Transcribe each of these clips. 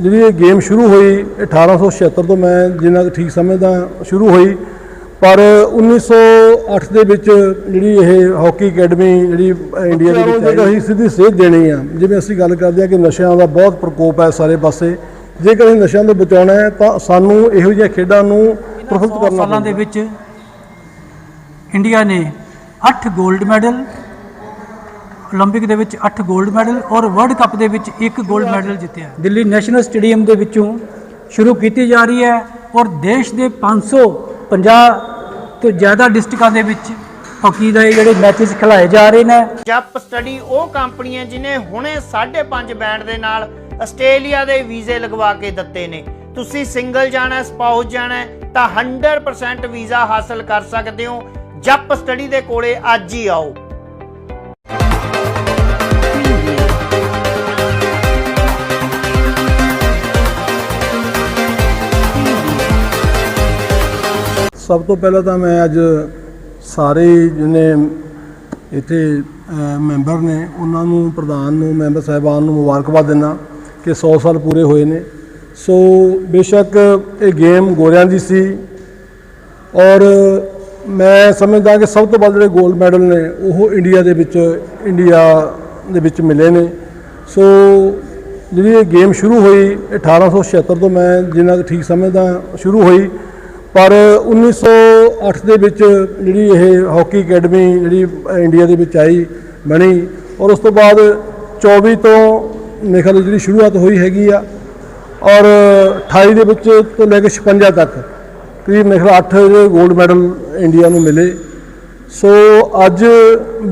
ਜਿਹੜੀ ਇਹ ਗੇਮ ਸ਼ੁਰੂ ਹੋਈ ਇਹ 1876 ਤੋਂ ਮੈਂ ਜਿੰਨਾ ਕੁ ਠੀਕ ਸਮਝਦਾ ਸ਼ੁਰੂ ਹੋਈ। ਪਰ 1908 ਦੇ ਵਿੱਚ ਜਿਹੜੀ ਇਹ ਹਾਕੀ ਅਕੈਡਮੀ ਜਿਹੜੀ ਇੰਡੀਆ ਦੇ ਵਿੱਚ ਆਈ ਅਸੀਂ ਸਿੱਧੀ ਸੇਧ ਦੇਣੀ ਆ। ਜਿਵੇਂ ਅਸੀਂ ਗੱਲ ਕਰਦੇ ਆ ਕਿ ਨਸ਼ਿਆਂ ਦਾ ਬਹੁਤ ਪ੍ਰਕੋਪ ਹੈ ਸਾਰੇ ਪਾਸੇ। ਜੇਕਰ ਅਸੀਂ ਨਸ਼ਿਆਂ ਤੋਂ ਬਚਾਉਣਾ ਹੈ ਤਾਂ ਸਾਨੂੰ ਇਹੋ ਜਿਹੀਆਂ ਖੇਡਾਂ ਨੂੰ ਪ੍ਰਫੁੱਲਤ ਕਰਨਾ ਸਾਲਾਂ ਦੇ। ਵਿੱਚ ਇੰਡੀਆ ਨੇ 8 골ਡ ਮੈਡਲ ਓਲੰਪਿਕ ਦੇ ਵਿੱਚ 8 골ਡ ਮੈਡਲ ਔਰ ਵਰਲਡ ਕੱਪ ਦੇ ਵਿੱਚ 1 골ਡ ਮੈਡਲ ਜਿੱਤਿਆ। ਦਿੱਲੀ ਨੈਸ਼ਨਲ ਸਟੇਡੀਅਮ ਦੇ ਵਿੱਚੋਂ ਸ਼ੁਰੂ ਕੀਤੀ ਜਾ ਰਹੀ ਹੈ ਔਰ ਦੇਸ਼ ਦੇ 550 ਤੋਂ ਜ਼ਿਆਦਾ ਡਿਸਟ੍ਰਿਕਾਂ ਦੇ ਵਿੱਚ ਹਾਕੀ ਦੇ ਜਿਹੜੇ ਮੈਚਸ ਖਿਲਾਏ ਜਾ ਰਹੇ ਨੇ। ਜੱਪ ਸਟੱਡੀ ਉਹ ਕੰਪਨੀ ਹੈ ਜਿਨੇ ਹੁਣੇ 5.5 ਬੈਂਡ ਦੇ ਨਾਲ ਆਸਟ੍ਰੇਲੀਆ ਦੇ ਵੀਜ਼ੇ ਲਗਵਾ ਕੇ ਦਿੱਤੇ ਨੇ। ਤੁਸੀਂ ਸਿੰਗਲ ਜਾਣਾ ਸਪਾਊਸ ਜਾਣਾ ਤਾਂ 100% ਵੀਜ਼ਾ ਹਾਸਲ ਕਰ ਸਕਦੇ ਹੋ। ਜੱਪ ਸਟੱਡੀ ਦੇ ਕੋਲੇ ਅੱਜ ਹੀ ਆਓ। ਸਭ ਤੋਂ ਪਹਿਲਾਂ ਤਾਂ ਮੈਂ ਅੱਜ ਸਾਰੇ ਜਿਹਨੇ ਇੱਥੇ ਮੈਂਬਰ ਨੇ, ਉਹਨਾਂ ਨੂੰ, ਪ੍ਰਧਾਨ ਨੂੰ, ਮੈਂਬਰ ਸਾਹਿਬਾਨ ਨੂੰ ਮੁਬਾਰਕਬਾਦ ਦਿੰਦਾ ਕਿ 100 ਸਾਲ ਪੂਰੇ ਹੋਏ ਨੇ। ਸੋ, ਬੇਸ਼ੱਕ ਇਹ ਗੇਮ ਗੋਰਿਆਂ ਦੀ ਸੀ ਔਰ ਮੈਂ ਸਮਝਦਾ ਕਿ ਸਭ ਤੋਂ ਵੱਧ ਜਿਹੜੇ 골ਡ ਮੈਡਲ ਨੇ, ਉਹ ਇੰਡੀਆ ਦੇ ਵਿੱਚ ਇੰਡੀਆ ਦੇ ਵਿੱਚ ਮਿਲੇ ਨੇ। ਸੋ, ਜਿਹੜੀ ਇਹ ਗੇਮ ਸ਼ੁਰੂ ਹੋਈ ਇਹ 1876 ਤੋਂ ਮੈਂ ਜਿੰਨਾ ਕੁ ਠੀਕ ਸਮਝਦਾ, ਸ਼ੁਰੂ ਹੋਈ ਪਰ 1908 ਦੇ ਵਿੱਚ ਜਿਹੜੀ ਇਹ ਹਾਕੀ ਅਕੈਡਮੀ ਜਿਹੜੀ ਇੰਡੀਆ ਦੇ ਵਿੱਚ ਆਈ, ਬਣੀ ਔਰ ਉਸ ਤੋਂ ਬਾਅਦ 24 ਤੋਂ ਮੇਖਲ ਜਿਹੜੀ ਸ਼ੁਰੂਆਤ ਹੋਈ ਹੈਗੀ ਆ ਔਰ 28 ਦੇ ਵਿੱਚ ਤੋਂ ਲੈ ਕੇ 56 ਤੱਕ ਕਰੀਬ ਮੇਰੇ ਖਿਆਲ 8 골ਡ ਮੈਡਲ ਇੰਡੀਆ ਨੂੰ ਮਿਲੇ। ਸੋ ਅੱਜ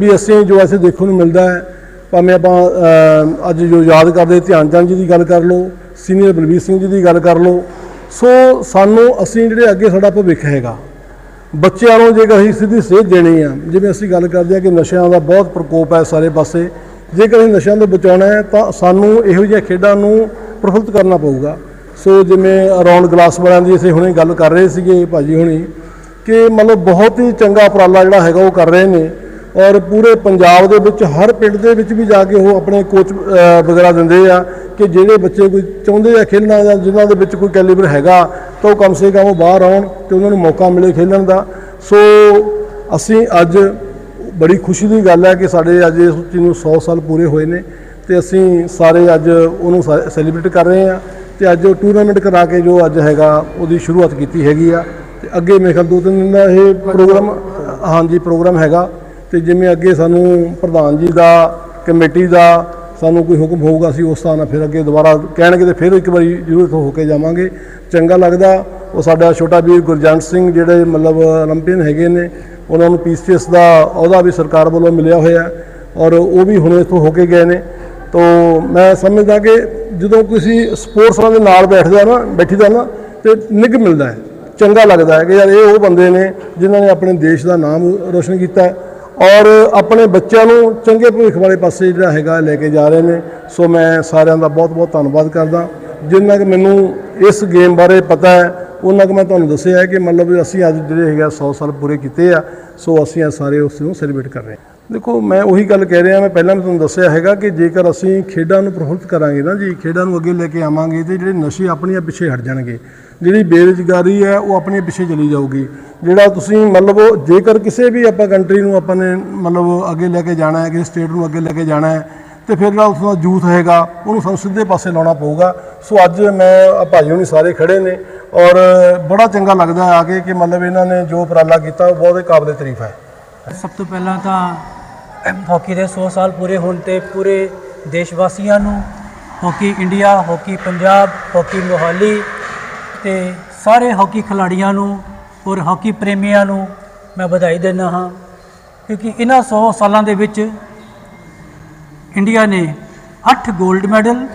ਵੀ ਅਸੀਂ ਜੋ ਅਸੀਂ ਦੇਖਣ ਨੂੰ ਮਿਲਦਾ ਹੈ, ਭਾਵੇਂ ਆਪਾਂ ਅੱਜ ਜੋ ਯਾਦ ਕਰਦੇ, ਧਿਆਨ ਚੰਦ ਜੀ ਦੀ ਗੱਲ ਕਰ ਲਓ, ਸੀਨੀਅਰ ਬਲਬੀਰ ਸਿੰਘ ਜੀ ਦੀ ਗੱਲ ਕਰ ਲਓ ਸੋ ਸਾਨੂੰ ਅਸੀਂ ਜਿਹੜੇ ਅੱਗੇ ਸਾਡਾ ਭਵਿੱਖ ਹੈਗਾ, ਬੱਚਿਆਂ ਨੂੰ ਜੇਕਰ ਅਸੀਂ ਸਿੱਧੀ ਸੇਧ ਦੇਣੀ ਆ, ਜਿਵੇਂ ਅਸੀਂ ਗੱਲ ਕਰਦੇ ਆ ਕਿ ਨਸ਼ਿਆਂ ਦਾ ਬਹੁਤ ਪ੍ਰਕੋਪ ਹੈ ਸਾਰੇ ਪਾਸੇ, ਜੇਕਰ ਅਸੀਂ ਨਸ਼ਿਆਂ ਤੋਂ ਬਚਾਉਣਾ ਹੈ ਤਾਂ ਸਾਨੂੰ ਇਹੋ ਜਿਹੀਆਂ ਖੇਡਾਂ ਨੂੰ ਪ੍ਰਫੁੱਲਤ ਕਰਨਾ ਪਊਗਾ। ਸੋ ਜਿਵੇਂ ਅਰਾਊਂਡ ਗਲਾਸ ਵਾਲਿਆਂ ਦੀ ਅਸੀਂ ਹੁਣੇ ਗੱਲ ਕਰ ਰਹੇ ਸੀਗੇ ਭਾਜੀ ਹੁਣੀ, ਕਿ ਮਤਲਬ ਬਹੁਤ ਹੀ ਚੰਗਾ ਉਪਰਾਲਾ ਜਿਹੜਾ ਹੈਗਾ ਉਹ ਕਰ ਰਹੇ ਨੇ। ਔਰ ਪੂਰੇ ਪੰਜਾਬ ਦੇ ਵਿੱਚ ਹਰ ਪਿੰਡ ਦੇ ਵਿੱਚ ਵੀ ਜਾ ਕੇ ਉਹ ਆਪਣੇ ਕੋਚ ਵਗੈਰਾ ਦਿੰਦੇ ਆ ਕਿ ਜਿਹੜੇ ਬੱਚੇ ਕੋਈ ਚਾਹੁੰਦੇ ਆ ਖੇਡਣਾ ਜਾਂ ਜਿਨ੍ਹਾਂ ਦੇ ਵਿੱਚ ਕੋਈ ਕੈਲੀਬਰ ਹੈਗਾ ਤਾਂ ਉਹ ਕਮ ਸੇ ਕਮ ਉਹ ਬਾਹਰ ਆਉਣ ਤੇ ਉਹਨਾਂ ਨੂੰ ਮੌਕਾ ਮਿਲੇ ਖੇਡਣ ਦਾ। ਸੋ ਅਸੀਂ ਅੱਜ ਬੜੀ ਖੁਸ਼ੀ ਦੀ ਗੱਲ ਹੈ ਕਿ ਸਾਡੇ ਅੱਜ ਇਸ ਚੀਜ਼ ਨੂੰ 100 ਸਾਲ ਪੂਰੇ ਹੋਏ ਨੇ ਤੇ ਅਸੀਂ ਸਾਰੇ ਅੱਜ ਉਹਨੂੰ ਸੈਲੀਬ੍ਰੇਟ ਕਰ ਰਹੇ ਹਾਂ ਤੇ ਅੱਜ ਉਹ ਟੂਰਨਾਮੈਂਟ ਕਰਾ ਕੇ ਜੋ ਅੱਜ ਹੈਗਾ ਉਹਦੀ ਸ਼ੁਰੂਆਤ ਕੀਤੀ ਹੈਗੀ ਆ। ਤੇ ਅੱਗੇ ਮੇਰੇ ਖਿਆਲ ਦੋ ਤਿੰਨ ਦਿਨ ਦਾ ਇਹ ਪ੍ਰੋਗਰਾਮ ਹਾਂਜੀ ਪ੍ਰੋਗਰਾਮ ਹੈਗਾ। ਤੇ ਜਿਵੇਂ ਅੱਗੇ ਸਾਨੂੰ ਪ੍ਰਧਾਨ ਜੀ ਦਾ, ਕਮੇਟੀ ਦਾ ਸਾਨੂੰ ਕੋਈ ਹੁਕਮ ਹੋਊਗਾ ਅਸੀਂ ਉਸ ਨਾਲ ਫਿਰ ਅੱਗੇ ਦੁਬਾਰਾ ਕਹਿਣਗੇ ਤੇ ਫਿਰ ਇੱਕ ਵਾਰੀ ਜ਼ਰੂਰ ਹੋ ਕੇ ਜਾਵਾਂਗੇ। ਚੰਗਾ ਲੱਗਦਾ, ਉਹ ਸਾਡਾ ਛੋਟਾ ਵੀਰ ਗੁਰਜੰਟ ਸਿੰਘ ਜਿਹੜੇ ਮਤਲਬ 올림픽ਨ ਹੈਗੇ ਨੇ, ਉਹਨਾਂ ਨੂੰ ਪੀਸੀਐਸ ਦਾ ਅਹੁਦਾ ਵੀ ਸਰਕਾਰ ਵੱਲੋਂ ਮਿਲਿਆ ਹੋਇਆ ਔਰ ਉਹ ਵੀ ਹੁਣ ਇੱਥੋਂ ਹੋ ਕੇ ਗਏ ਨੇ। ਤੋ ਮੈਂ ਸਮਝਦਾ ਕਿ ਜਦੋਂ ਕਿਸੇ ਸਪੋਰਟਸਰਾਂ ਦੇ ਨਾਲ ਬੈਠਦਾ ਨਾ, ਬੈਠੀਦਾ ਨਾ, ਤੇ ਨਿੱਘ ਮਿਲਦਾ ਹੈ। ਚੰਗਾ ਲੱਗਦਾ ਹੈ ਕਿ ਯਾਰ ਇਹ ਉਹ ਬੰਦੇ ਨੇ ਜਿਨ੍ਹਾਂ ਨੇ ਆਪਣੇ ਦੇਸ਼ ਦਾ ਨਾਮ ਰੋਸ਼ਨ ਕੀਤਾ ਔਰ ਆਪਣੇ ਬੱਚਿਆਂ ਨੂੰ ਚੰਗੇ ਭਵਿੱਖ ਵਾਲੇ ਪਾਸੇ ਜਿਹੜਾ ਹੈਗਾ ਲੈ ਕੇ ਜਾ ਰਹੇ ਨੇ। ਸੋ ਮੈਂ ਸਾਰਿਆਂ ਦਾ ਬਹੁਤ ਬਹੁਤ ਧੰਨਵਾਦ ਕਰਦਾ। ਜਿੰਨਾ ਕਿ ਮੈਨੂੰ ਇਸ ਗੇਮ ਬਾਰੇ ਪਤਾ ਹੈ, ਉਹਨਾਂ ਕਿ ਮੈਂ ਤੁਹਾਨੂੰ ਦੱਸਿਆ ਹੈ ਕਿ ਮਤਲਬ ਅਸੀਂ ਅੱਜ ਜਿਹੜੇ ਹੈਗਾ 100 ਸਾਲ ਪੂਰੇ ਕੀਤੇ ਆ। ਸੋ ਅਸੀਂ ਇਹ ਸਾਰੇ ਉਸ ਨੂੰ ਸੈਲੀਬ੍ਰੇਟ ਕਰ ਰਹੇ ਹਾਂ। ਦੇਖੋ, ਮੈਂ ਉਹੀ ਗੱਲ ਕਹਿ ਰਿਹਾ, ਮੈਂ ਪਹਿਲਾਂ ਵੀ ਤੁਹਾਨੂੰ ਦੱਸਿਆ ਹੈਗਾ ਕਿ ਜੇਕਰ ਅਸੀਂ ਖੇਡਾਂ ਨੂੰ ਪ੍ਰਫੁੱਲਤ ਕਰਾਂਗੇ ਨਾ ਜੀ, ਖੇਡਾਂ ਨੂੰ ਅੱਗੇ ਲੈ ਕੇ ਆਵਾਂਗੇ ਤੇ ਜਿਹੜੇ ਨਸ਼ੇ ਆਪਣੀਆਂ ਪਿੱਛੇ ਹਟ ਜਾਣਗੇ, ਜਿਹੜੀ ਬੇਰੁਜ਼ਗਾਰੀ ਹੈ ਉਹ ਆਪਣੇ ਪਿੱਛੇ ਚਲੀ ਜਾਊਗੀ। ਜਿਹੜਾ ਤੁਸੀਂ ਮਤਲਬ ਉਹ ਜੇਕਰ ਕਿਸੇ ਵੀ ਆਪਾਂ ਕੰਟਰੀ ਨੂੰ ਆਪਾਂ ਨੇ ਮਤਲਬ ਅੱਗੇ ਲੈ ਕੇ ਜਾਣਾ ਹੈ, ਕਿਸੇ ਸਟੇਟ ਨੂੰ ਅੱਗੇ ਲੈ ਕੇ ਜਾਣਾ ਹੈ, ਤੇ ਫਿਰ ਜਿਹੜਾ ਉਸ ਦਾ ਯੂਥ ਹੈਗਾ, ਉਹਨੂੰ ਸਾਨੂੰ ਸਿੱਧੇ ਪਾਸੇ ਲਾਉਣਾ ਪਊਗਾ। ਸੋ ਅੱਜ ਮੈਂ, ਆਹ ਭਾਈ ਹੁਣੀ ਸਾਰੇ ਖੜੇ ਨੇ ਔਰ ਬੜਾ ਚੰਗਾ ਲੱਗਦਾ ਆ ਕੇ ਕਿ ਮਤਲਬ ਇਹਨਾਂ ਨੇ ਜੋ ਉਪਰਾਲਾ ਕੀਤਾ, ਉਹ ਬਹੁਤ ਹੀ ਕਾਬਲੇ ਤਾਰੀਫ ਹੈ। ਸਭ ਤੋਂ ਪਹਿਲਾਂ ਤਾਂ ਹਾਕੀ ਦੇ 100 ਸਾਲ ਪੂਰੇ ਹੋਣ ਤੇ ਪੂਰੇ ਦੇਸ਼ ਵਾਸੀਆਂ ਨੂੰ hockey India, hockey Punjab, hockey Mohali ਤੇ ਸਾਰੇ ਹਾਕੀ ਖਿਡਾਰੀਆਂ ਨੂੰ ਔਰ ਹਾਕੀ ਪ੍ਰੇਮੀਆਂ ਨੂੰ ਮੈਂ ਵਧਾਈ ਦਿੰਦਾ ਹਾਂ ਕਿਉਂਕਿ ਇਹਨਾਂ 100 ਸਾਲਾਂ ਦੇ ਵਿੱਚ ਇੰਡੀਆ ਨੇ 8 골ਡ ਮੈਡਲ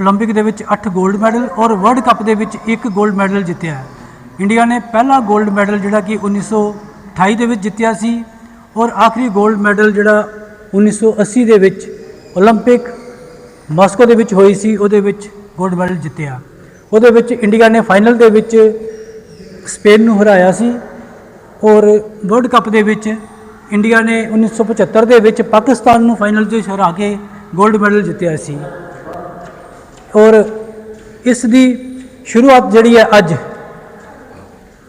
올림픽 ਦੇ ਵਿੱਚ 8 골ਡ ਮੈਡਲ ਔਰ ਵਰਲਡ ਕੱਪ ਦੇ ਵਿੱਚ ਇੱਕ 골ਡ ਮੈਡਲ ਜਿੱਤਿਆ ਹੈ। ਇੰਡੀਆ ਨੇ ਪਹਿਲਾ 골ਡ ਮੈਡਲ ਜਿਹੜਾ ਕਿ 1928 ਦੇ ਵਿੱਚ ਜਿੱਤਿਆ ਸੀ। ਔਰ ਆਖਰੀ 골ਡ ਮੈਡਲ ਜਿਹੜਾ 1980 ਦੇ ਵਿੱਚ 올림픽 ਮਾਸਕੋ ਦੇ ਵਿੱਚ ਹੋਈ ਸੀ, ਉਹਦੇ ਵਿੱਚ 골ਡ ਮੈਡਲ ਜਿੱਤਿਆ। ਉਹਦੇ ਵਿੱਚ ਇੰਡੀਆ ਨੇ ਫਾਈਨਲ ਦੇ ਵਿੱਚ ਸਪੇਨ ਨੂੰ ਹਰਾਇਆ ਸੀ ਔਰ ਵਰਲਡ ਕੱਪ ਦੇ ਵਿੱਚ ਇੰਡੀਆ ਨੇ 1975 ਦੇ ਵਿੱਚ ਪਾਕਿਸਤਾਨ ਨੂੰ ਫਾਈਨਲ 'ਚ ਹਰਾ ਕੇ 골ਡ ਮੈਡਲ ਜਿੱਤਿਆ ਸੀ। ਔਰ ਇਸ ਦੀ ਸ਼ੁਰੂਆਤ ਜਿਹੜੀ ਹੈ ਅੱਜ,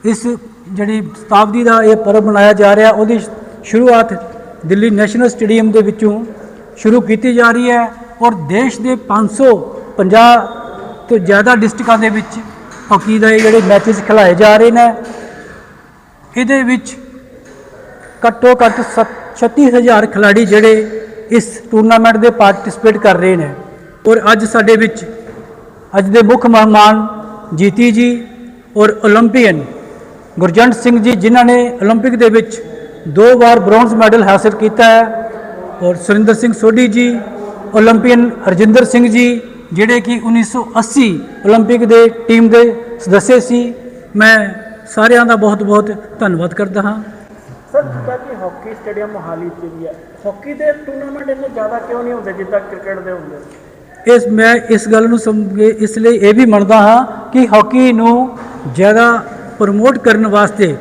ਇਸ ਜਿਹੜੀ ਸਤਾਬਦੀ ਦਾ ਇਹ ਪਰਬ ਮਨਾਇਆ ਜਾ ਰਿਹਾ, ਉਹਦੀ ਸ਼ੁਰੂਆਤ ਦਿੱਲੀ ਨੈਸ਼ਨਲ ਸਟੇਡੀਅਮ ਦੇ ਵਿੱਚੋਂ ਸ਼ੁਰੂ ਕੀਤੀ ਜਾ ਰਹੀ ਹੈ ਔਰ ਦੇਸ਼ ਦੇ 550 ਤੋਂ ਜ਼ਿਆਦਾ ਡਿਸਟ੍ਰਿਕਟਾਂ ਦੇ ਵਿੱਚ ਹਾਕੀ ਦੇ ਜਿਹੜੇ ਮੈਚਸ ਖਿਲਾਏ ਜਾ ਰਹੇ ਨੇ। ਇਹਦੇ ਵਿੱਚ ਘੱਟੋ ਘੱਟ 36000 ਖਿਲਾੜੀ ਜਿਹੜੇ ਇਸ ਟੂਰਨਾਮੈਂਟ ਦੇ ਪਾਰਟਿਸਿਪੇਟ ਕਰ ਰਹੇ ਨੇ। ਔਰ ਅੱਜ ਸਾਡੇ ਵਿੱਚ, ਅੱਜ ਦੇ ਮੁੱਖ ਮਹਿਮਾਨ ਜੀਤੀ ਜੀ ਔਰ 올림픽ੀਅਨ ਗੁਰਜੰਟ ਸਿੰਘ ਜੀ, ਜਿਨ੍ਹਾਂ ਨੇ 올림픽 ਦੇ ਵਿੱਚ ਦੋ ਵਾਰ ਬ੍ਰੌਂਜ਼ ਮੈਡਲ ਹਾਸਲ ਕੀਤਾ ਹੈ ਔਰ ਸੁਰਿੰਦਰ ਸਿੰਘ ਸੋਢੀ ਜੀ 올림픽ਨ ਹਰਜਿੰਦਰ ਸਿੰਘ ਜੀ ਜਿਹੜੇ ਕਿ 1980 올림픽 ਦੇ ਟੀਮ ਦੇ ਸਦੱਸੇ ਸੀ। ਮੈਂ ਸਾਰਿਆਂ ਦਾ ਬਹੁਤ-ਬਹੁਤ ਧੰਨਵਾਦ ਕਰਦਾ ਹਾਂ। ਸਰ ਜਿੱਦਾਂ ਕਿ ਹਾਕੀ ਸਟੇਡੀਅਮ ਮੋਹਾਲੀ 'ਚ ਵੀ ਹੈ ਹਾਕੀ ਦੇ ਟੂਰਨਾਮੈਂਟ ਇੰਨੇ ਜ਼ਿਆਦਾ ਕਿਉਂ ਨਹੀਂ ਹੁੰਦੇ ਜਿੱਦਾਂ ਕ੍ਰਿਕਟ ਦੇ ਹੁੰਦੇ? ਇਸ ਮੈਂ ਇਸ ਗੱਲ ਨੂੰ ਇਸ ਲਈ ਇਹ ਵੀ ਮੰਨਦਾ ਹਾਂ ਕਿ ਹਾਕੀ ਨੂੰ ਜ਼ਿਆਦਾ ਪ੍ਰਮੋਟ ਕਰਨ ਵਾਸਤੇ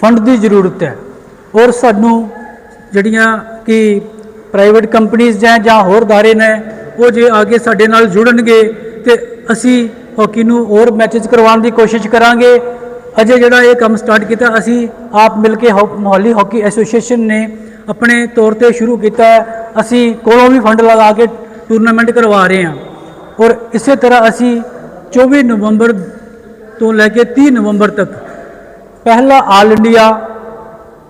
ਫੰਡ ਦੀ ਜ਼ਰੂਰਤ ਹੈ। ਔਰ ਸਾਨੂੰ ਜਿਹੜੀਆਂ ਕਿ ਪ੍ਰਾਈਵੇਟ ਕੰਪਨੀਆਂ ਜਾਂ ਜਾਂ ਹੋਰ ਦਾਰੇ ਨੇ, ਉਹ ਜੇ ਅੱਗੇ ਸਾਡੇ ਨਾਲ ਜੁੜਨਗੇ ਤੇ ਅਸੀਂ ਹਾਕੀ ਨੂੰ ਹੋਰ ਮੈਚਸ ਕਰਵਾਉਣ ਦੀ ਕੋਸ਼ਿਸ਼ ਕਰਾਂਗੇ। ਅਜੇ ਜਿਹੜਾ ਇਹ ਕੰਮ ਸਟਾਰਟ ਕੀਤਾ, ਅਸੀਂ ਆਪ ਮਿਲ ਕੇ ਹਾਕ- ਮੁਹਾਲੀ ਹਾਕੀ ਐਸੋਸੀਏਸ਼ਨ ਨੇ ਆਪਣੇ ਤੌਰ ਤੇ ਸ਼ੁਰੂ ਕੀਤਾ। ਅਸੀਂ ਕੋਲੋਂ ਵੀ ਫੰਡ ਲਗਾ ਕੇ ਟੂਰਨਾਮੈਂਟ ਕਰਵਾ ਰਹੇ ਹਾਂ। ਔਰ ਇਸੇ ਤਰ੍ਹਾਂ ਅਸੀਂ 24 ਨਵੰਬਰ ਤੋਂ ਲੈ ਕੇ 30 ਨਵੰਬਰ ਤੱਕ ਪਹਿਲਾ all India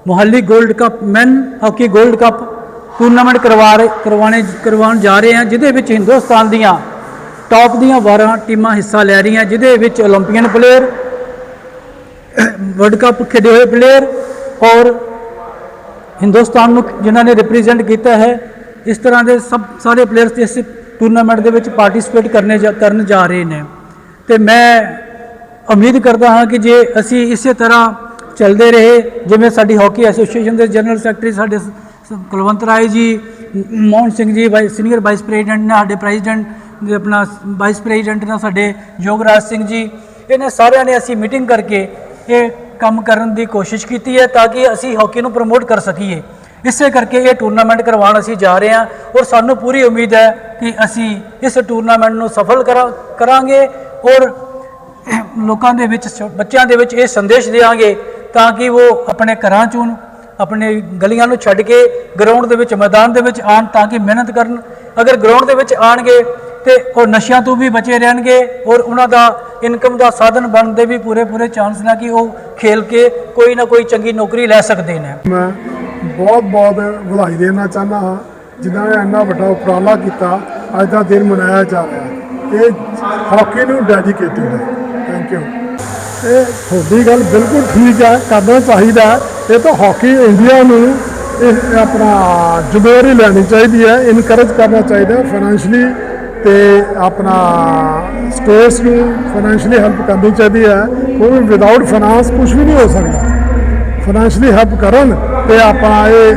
Mohali gold cup man hockey gold cup tournament ਕਰਵਾ ਰਹੇ ਕਰਵਾਣੇ ਕਰਵਾਉਣ ਜਾ ਰਹੇ ਹਾਂ, ਜਿਹਦੇ ਵਿੱਚ ਹਿੰਦੁਸਤਾਨ ਦੀਆਂ ਟੌਪ ਦੀਆਂ 12 ਟੀਮਾਂ ਹਿੱਸਾ ਲੈ ਰਹੀਆਂ, ਜਿਹਦੇ ਵਿੱਚ 올림픽ੀਅਨ ਪਲੇਅਰ ਵਰਲਡ ਕੱਪ ਖੇਡੇ ਹੋਏ ਪਲੇਅਰ ਔਰ ਹਿੰਦੁਸਤਾਨ ਨੂੰ ਜਿਨ੍ਹਾਂ ਨੇ ਰਿਪਰੈਜ਼ੈਂਟ ਕੀਤਾ ਹੈ, ਇਸ ਤਰ੍ਹਾਂ ਦੇ ਸਭ, ਸਾਰੇ ਪਲੇਅਰਸ ਇਸ ਟੂਰਨਾਮੈਂਟ ਦੇ ਵਿੱਚ ਪਾਰਟਿਸਿਪੇਟ ਕਰਨੇ ਕਰਨ ਜਾ ਰਹੇ ਨੇ। ਤੇ ਮੈਂ ਉਮੀਦ ਕਰਦਾ ਹਾਂ ਕਿ ਜੇ ਅਸੀਂ ਇਸੇ ਤਰ੍ਹਾਂ ਚੱਲਦੇ ਰਹੇ। ਜਿਵੇਂ ਸਾਡੀ ਹਾਕੀ ਐਸੋਸੀਏਸ਼ਨ ਦੇ ਜਨਰਲ ਸੈਕਟਰੀ ਸਾਡੇ ਸ- Kulwant Rai ji Mohan Singh ji vice senior vice president ਨੇ ਸਾਡੇ ਪ੍ਰੈਜ਼ੀਡੈਂਟ ਦੇ ਆਪਣਾ ਵਾਈਸ ਪ੍ਰੈਜ਼ੀਡੈਂਟ ਨੇ ਸਾਡੇ ਯੋਗਰਾਜ ਸਿੰਘ ਜੀ। ਇਹਨਾਂ ਸਾਰਿਆਂ ਨੇ ਅਸੀਂ ਮੀਟਿੰਗ ਕਰਕੇ ਇਹ ਕੰਮ ਕਰਨ ਦੀ ਕੋਸ਼ਿਸ਼ ਕੀਤੀ ਹੈ ਤਾਂ ਕਿ ਅਸੀਂ ਹਾਕੀ ਨੂੰ ਪ੍ਰਮੋਟ ਕਰ ਸਕੀਏ। ਇਸੇ ਕਰਕੇ ਇਹ ਟੂਰਨਾਮੈਂਟ ਕਰਵਾਉਣ ਅਸੀਂ ਜਾ ਰਹੇ ਹਾਂ ਔਰ ਸਾਨੂੰ ਪੂਰੀ ਉਮੀਦ ਹੈ ਕਿ ਅਸੀਂ ਇਸ ਟੂਰਨਾਮੈਂਟ ਨੂੰ ਸਫਲ ਕਰਾ- ਕਰਾਂਗੇ ਔਰ ਲੋਕਾਂ ਦੇ ਵਿੱਚ ਬੱਚਿਆਂ ਦੇ ਵਿੱਚ ਇਹ ਸੰਦੇਸ਼ ਦੇਵਾਂਗੇ ਤਾਂ ਕਿ ਉਹ ਆਪਣੇ ਘਰਾਂ ਚੋਂ ਆਪਣੇ ਗਲੀਆਂ ਨੂੰ ਛੱਡ ਕੇ ਗਰਾਊਂਡ ਦੇ ਵਿੱਚ, ਮੈਦਾਨ ਦੇ ਵਿੱਚ ਆਣ ਤਾਂ ਕਿ ਮਿਹਨਤ ਕਰਨ। ਅਗਰ ਗਰਾਊਂਡ ਦੇ ਵਿੱਚ ਆਣਗੇ ਤੇ ਉਹ ਨਸ਼ਿਆਂ ਤੋਂ ਵੀ ਬਚੇ ਰਹਿਣਗੇ ਔਰ ਉਹਨਾਂ ਦਾ ਇਨਕਮ ਦਾ ਸਾਧਨ ਬਣਦੇ ਵੀ ਪੂਰੇ ਪੂਰੇ ਚਾਂਸ ਨੇ ਕਿ ਉਹ ਖੇਲ ਕੇ ਕੋਈ ਨਾ ਕੋਈ ਚੰਗੀ ਨੌਕਰੀ ਲੈ ਸਕਦੇ ਨੇ। ਮੈਂ ਬਹੁਤ ਬਹੁਤ ਵਧਾਈ ਦੇਣਾ ਚਾਹੁੰਦਾ ਹਾਂ, ਜਿਨ੍ਹਾਂ ਨੇ ਇੰਨਾ ਵੱਡਾ ਉਪਰਾਲਾ ਕੀਤਾ, ਅੱਜ ਦਾ ਦਿਨ ਮਨਾਇਆ ਜਾ ਰਿਹਾ। ਹੈ ਇਹ ਹਾਕੀ ਨੂੰ ਡੈਡੀਕੇਟਿਡ ਹੈ। ਥੈਂਕ ਯੂ ਇਹ ਤੁਹਾਡੀ ਗੱਲ ਬਿਲਕੁਲ ਠੀਕ ਹੈ, ਕਰਨਾ ਚਾਹੀਦਾ ਇਹ ਤਾਂ ਹਾਕੀ ਇੰਡੀਆ ਨੂੰ ਇਹ ਆਪਣਾ ਜ਼ਿੰਮੇਵਾਰੀ ਲੈਣੀ ਚਾਹੀਦੀ ਹੈ ਇਨਕਰੇਜ ਕਰਨਾ ਚਾਹੀਦਾ ਫਾਈਨੈਂਸ਼ਲੀ ਤੇ ਆਪਣਾ ਸਪੋਰਟਸ ਨੂੰ ਫਾਈਨੈਂਸ਼ਲੀ ਹੈਲਪ ਕਰਨੀ ਚਾਹੀਦੀ ਹੈ। ਕਿਉਂਕਿ ਵਿਦਆਊਟ ਫਾਈਨਾਂਸ ਕੁਝ ਵੀ ਨਹੀਂ ਹੋ ਸਕਦਾ। ਫਾਈਨੈਂਸ਼ਲੀ ਹੈਲਪ ਕਰਨ ਤੇ ਆਪਾਂ ਇਹ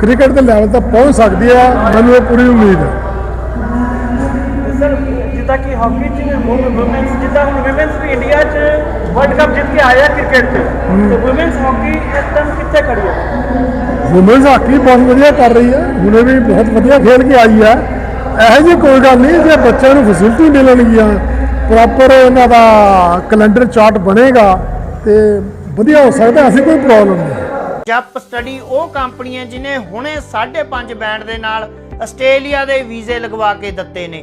ਕ੍ਰਿਕਟ ਦੇ ਲੈਵਲ ਤੱਕ ਪਹੁੰਚ ਸਕਦੀ ਹੈ, ਮੈਨੂੰ ਇਹ ਪੂਰੀ ਉਮੀਦ ਹੈ। ਜਿੱਦਾਂ ਕਿ ਹਾਕੀ 'ਚ ਵੂਮੈਨਸ ਜਿੱਦਾਂ ਹੁਣ ਵੂਮੈਨਸ ਵੀ ਇੰਡੀਆ 'ਚ ਵਰਲਡ ਕੱਪ ਜਿੱਤ ਕੇ ਆਇਆ ਕ੍ਰਿਕਟ 'ਚ। ਤੇ ਵੂਮੈਨਸ ਹਾਕੀ ਇਸ ਟਾਈਮ ਕਿੱਥੇ ਖੜੀ ਹੈ? ਵੂਮਨਸ ਹਾਕੀ ਬਹੁਤ ਵਧੀਆ ਕਰ ਰਹੀ ਹੈ। ਹੁਣੇ ਵੀ ਬਹੁਤ ਵਧੀਆ ਖੇਲ ਕੇ ਆਈ ਹੈ। ਇਹੋ ਜਿਹੀ ਕੋਈ ਗੱਲ ਨਹੀਂ ਜੇ ਬੱਚਿਆਂ ਨੂੰ ਫੈਸਿਲਿਟੀ ਮਿਲਣਗੀਆਂ ਪ੍ਰੋਪਰ ਇਹਨਾਂ ਦਾ ਕੈਲੰਡਰ ਚਾਰਟ ਬਣੇਗਾ ਤੇ ਵਧੀਆ ਹੋ ਸਕਦਾ ਐਸੀ ਕੋਈ ਪ੍ਰੋਬਲਮ ਨਹੀਂ। ਜੱਪ ਸਟੱਡੀ ਉਹ ਕੰਪਨੀ ਹੈ ਜਿਨੇ ਹੁਣੇ 5.5 ਬੈਂਡ ਦੇ ਨਾਲ ਆਸਟ੍ਰੇਲੀਆ ਦੇ ਵੀਜ਼ੇ ਲਗਵਾ ਕੇ ਦਿੱਤੇ ਨੇ।